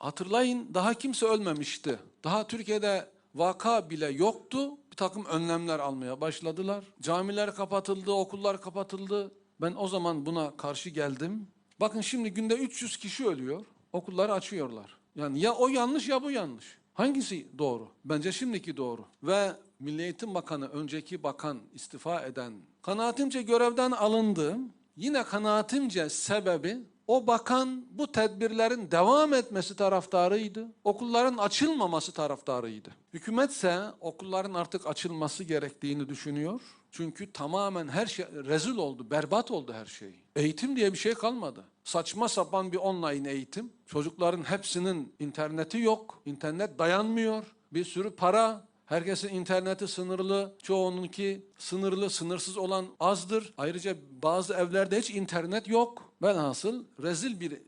hatırlayın daha kimse ölmemişti. Daha Türkiye'de vaka bile yoktu. Bir takım önlemler almaya başladılar. Camiler kapatıldı, okullar kapatıldı. Ben o zaman buna karşı geldim. Bakın şimdi günde 300 kişi ölüyor. Okulları açıyorlar. Yani ya o yanlış ya bu yanlış. Hangisi doğru? Bence şimdiki doğru. Ve Milli Eğitim Bakanı, önceki bakan istifa eden, kanaatimce görevden alındı. Yine kanaatimce sebebi o bakan bu tedbirlerin devam etmesi taraftarıydı. Okulların açılmaması taraftarıydı. Hükümetse okulların artık açılması gerektiğini düşünüyor. Çünkü tamamen her şey rezil oldu, berbat oldu her şey. Eğitim diye bir şey kalmadı. Saçma sapan bir online eğitim. Çocukların hepsinin interneti yok. İnternet dayanmıyor. Bir sürü para, Herkesin interneti sınırlı, çoğununki sınırlı, sınırsız olan azdır. Ayrıca bazı evlerde hiç internet yok. Velhasıl rezil bir e,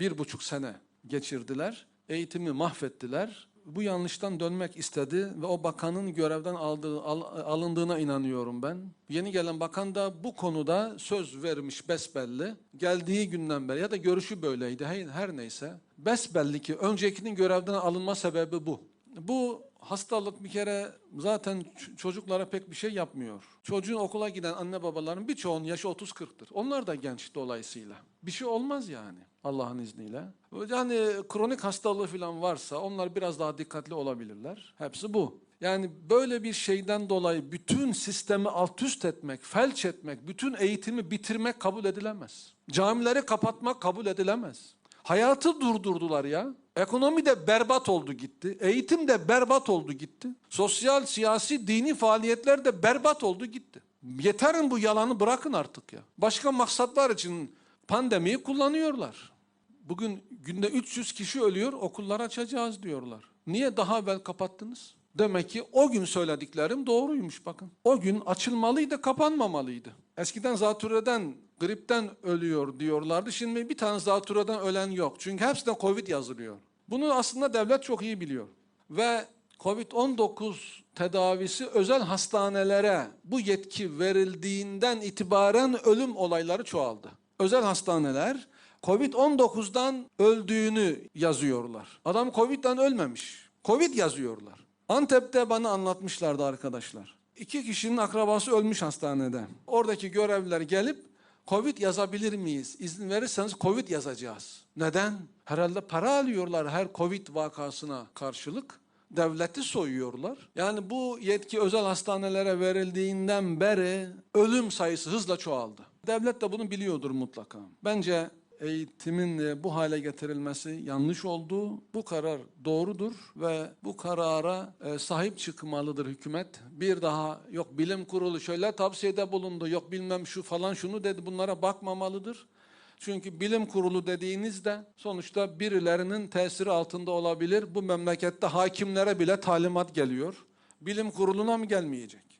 bir buçuk sene geçirdiler. Eğitimi mahvettiler. Bu yanlıştan dönmek istedi ve o bakanın görevden aldığı, al- alındığına inanıyorum ben. Yeni gelen bakan da bu konuda söz vermiş besbelli. Geldiği günden beri ya da görüşü böyleydi her neyse. Besbelli ki öncekinin görevden alınma sebebi bu. Bu hastalık bir kere zaten çocuklara pek bir şey yapmıyor. Çocuğun okula giden anne babaların birçoğunun yaşı 30-40'tır. Onlar da genç dolayısıyla. Bir şey olmaz yani Allah'ın izniyle. Yani kronik hastalığı falan varsa onlar biraz daha dikkatli olabilirler. Hepsi bu. Yani böyle bir şeyden dolayı bütün sistemi alt üst etmek, felç etmek, bütün eğitimi bitirmek kabul edilemez. Camileri kapatmak kabul edilemez. Hayatı durdurdular ya. Ekonomi de berbat oldu gitti. Eğitim de berbat oldu gitti. Sosyal, siyasi, dini faaliyetler de berbat oldu gitti. Yeterin bu yalanı bırakın artık ya. Başka maksatlar için pandemiyi kullanıyorlar. Bugün günde 300 kişi ölüyor, okullar açacağız diyorlar. Niye daha evvel kapattınız? Demek ki o gün söylediklerim doğruymuş bakın. O gün açılmalıydı, kapanmamalıydı. Eskiden zatürreden, gripten ölüyor diyorlardı. Şimdi bir tane zatürreden ölen yok. Çünkü hepsine Covid yazılıyor. Bunu aslında devlet çok iyi biliyor. Ve Covid-19 tedavisi özel hastanelere bu yetki verildiğinden itibaren ölüm olayları çoğaldı. Özel hastaneler Covid-19'dan öldüğünü yazıyorlar. Adam Covid'den ölmemiş. Covid yazıyorlar. Antep'te bana anlatmışlardı arkadaşlar. İki kişinin akrabası ölmüş hastanede. Oradaki görevliler gelip Covid yazabilir miyiz? İzin verirseniz Covid yazacağız. Neden? Herhalde para alıyorlar her Covid vakasına karşılık. Devleti soyuyorlar. Yani bu yetki özel hastanelere verildiğinden beri ölüm sayısı hızla çoğaldı. Devlet de bunu biliyordur mutlaka. Bence eğitimin bu hale getirilmesi yanlış oldu. Bu karar doğrudur ve bu karara e, sahip çıkmalıdır hükümet. Bir daha yok bilim kurulu şöyle tavsiyede bulundu, yok bilmem şu falan şunu dedi bunlara bakmamalıdır. Çünkü bilim kurulu dediğinizde sonuçta birilerinin tesiri altında olabilir. Bu memlekette hakimlere bile talimat geliyor. Bilim kuruluna mı gelmeyecek?